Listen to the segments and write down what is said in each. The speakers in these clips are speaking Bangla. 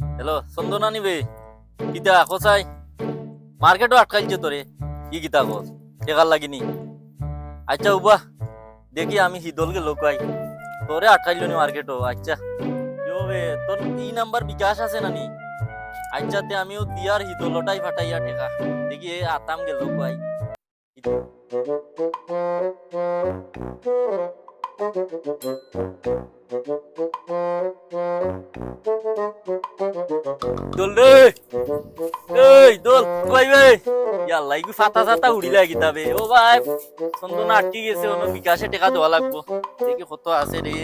হ্যালো চন্দনা নিবে কিতা কোথায় মার্কেটও আটকাইছে তোরে কি কিতা কস টেকার লাগিনি আচ্ছা উবা দেখি আমি হিদলকে লোকাই তোরে আটকাইল নি মার্কেটও আচ্ছা তোর ই নাম্বার বিকাশ আছে নানি আচ্ছা তে আমিও দিয়ার হিদলটাই ফাটাইয়া টেকা দেখি এ আতাম গে লোকাই দোল এই, দোল, কই বে? ইয়াল্লা ইগু ফাতা ফাতা উড়িলা কিতাবে ও ভাই, চন্দনা আটকি গেছে ওনো বিকাশে টাকা দেওয়া লাগবো। দেখি কত আছে রে।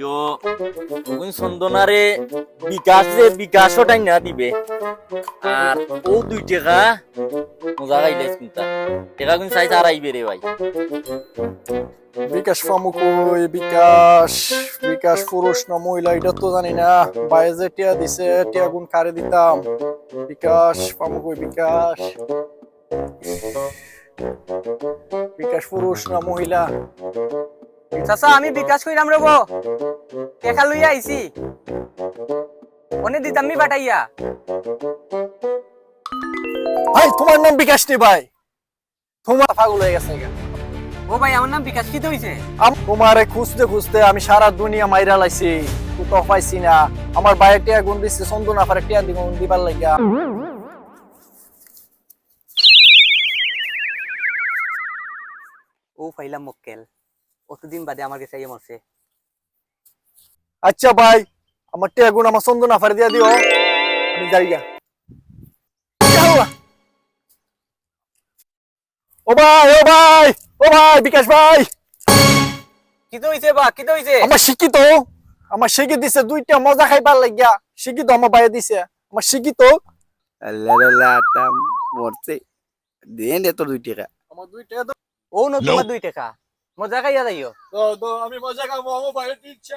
ইয়ো ওই চন্দনারে বিকাশ যে বিকাশও টাই না দিবে। আর ও দুই টাকা, মজা গাইলে চিন্তা টাকা কিন্তু চাই আর আইবে রে ভাই। বিকাশ ফামুকই বিকাশ। বিকাশ পুরুষ না মহিলা এটা তো জানি না। বাইরে যে টিয়া দিছে টিয়া গুণ কারে দিতাম। বিকাশ ফামুকই বিকাশ? বিকাশ পুরুষ না মহিলা? চাচা আমি বিকাশ কইরাম রব। টেকা লইয়া আইছি। অনে দিতাম নি বাটাইয়া। ভাই তোমার নাম বিকাশ নি ভাই? তোমার পাগল হয়ে গেছে গা। ও ভাই আমার নাম বিকাশ কি হইছে? তোমারে খুঁজতে খুঁজতে আমি সারা দুনিয়া মাইরা লাইছি। কোথাও পাইছি না। আমার বাইরে টিয়া গুণ দিচ্ছে চন্দন আফারে টিয়া দিব দিবার লাগিয়া ও পাইলাম মক্কেল অতদিন বাদে আমার কাছে আইয়া মরছে আচ্ছা ভাই আমার টিয়া গুণ আমার চন্দন আফারে দিয়া দিও। আমি যাই গা। ও ভাই ও ভাই! ও ভাই বিকাশ ভাই। কি হইছে বা কি হইছে? আমার শিক্ষিত আমার শিক্ষিত দিছে দুইটা মজা খাইবার লাগিয়া। শিক্ষিত আমার বাইরে দিছে। আমার শিক্ষিত। মরছে। দেন দুই টাকা। আমার দুইটা তো ও ন তোমার দুই টাকা। মজা খাইয়া যাইও। আমি মজা খাব আমার বাইরে দিচ্ছে।